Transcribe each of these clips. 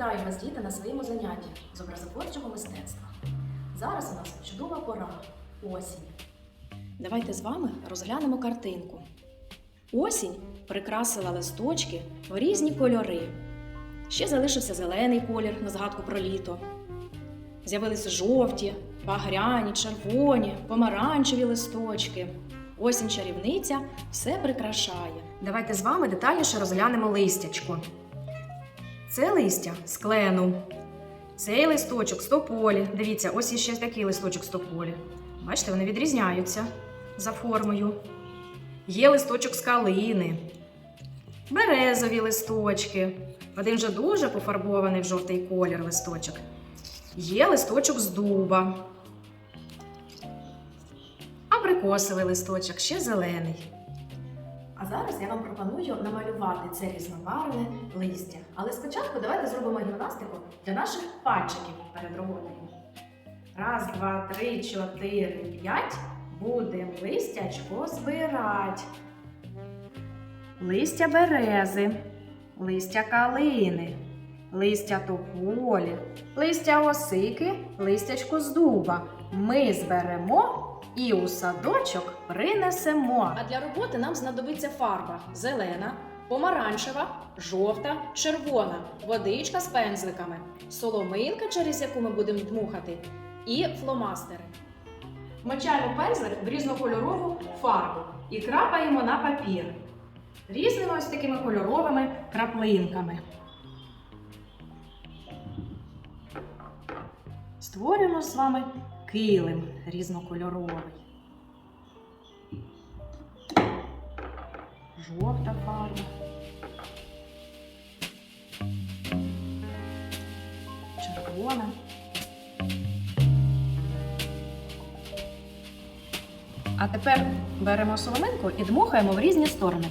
Вітаю вас, діти, на своєму занятті з образотворчого мистецтва. Зараз у нас чудова пора осінь. Давайте з вами розглянемо картинку. Осінь прикрасила листочки в різні кольори. Ще залишився зелений колір на згадку про літо. З'явилися жовті, багряні, червоні, помаранчеві листочки. Осінь чарівниця все прикрашає. Давайте з вами детальніше розглянемо листячко. Це листя з клену. Цей листочок з тополі. Дивіться, ось іще такий листочок з тополі. Бачите, вони відрізняються за формою. Є листочок з калини, березові листочки. Один вже дуже пофарбований в жовтий колір листочок. Є листочок з дуба. Абрикосовий листочок, ще зелений. А зараз я вам пропоную намалювати це різнобарвне листя. Але спочатку давайте зробимо гімнастику для наших пальчиків перед роботою. Раз, два, три, чотири, п'ять. Будемо листячко збирати. Листя берези, листя калини, листя тополі, листя осики, листячко з дуба. Ми зберемо і у садочок принесемо. А для роботи нам знадобиться фарба зелена, помаранчева, жовта, червона, водичка з пензликами, соломинка, через яку ми будемо дмухати, і фломастери. Мочаємо пензлик в різнокольорову фарбу і крапаємо на папір різними ось такими кольоровими краплинками. Створюємо з вами килим різнокольоровий. Жовта фарба. Червона. А тепер беремо соломинку і дмухаємо в різні сторони.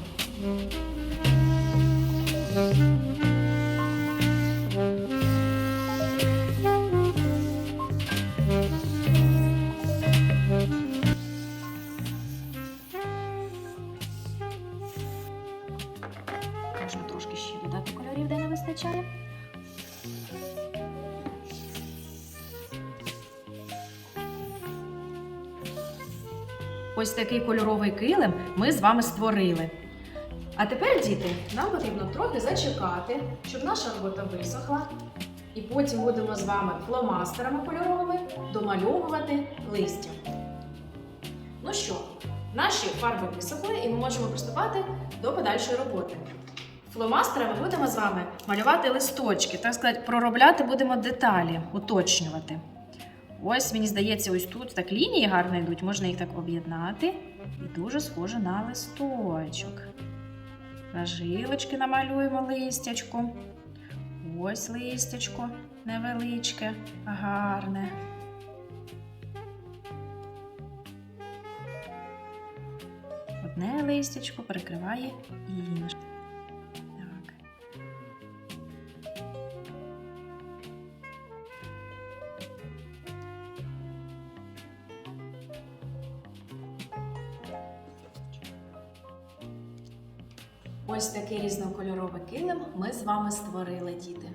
Вистачає. Ось такий кольоровий килим ми з вами створили. А тепер, діти, нам потрібно трохи зачекати, щоб наша робота висохла. І потім будемо з вами фломастерами кольоровими домальовувати листя. Ну що, наші фарби висохли і ми можемо приступати до подальшої роботи. Фломастерами будемо з вами малювати листочки, так сказати, проробляти будемо деталі, уточнювати. Ось, мені здається, ось тут так лінії гарно йдуть, можна їх так об'єднати. І дуже схоже на листочок. Жилочки намалюємо листячко. Ось листячко невеличке, гарне. Одне листячко перекриває інше. Ось такий різнокольоровий килим ми з вами створили, діти.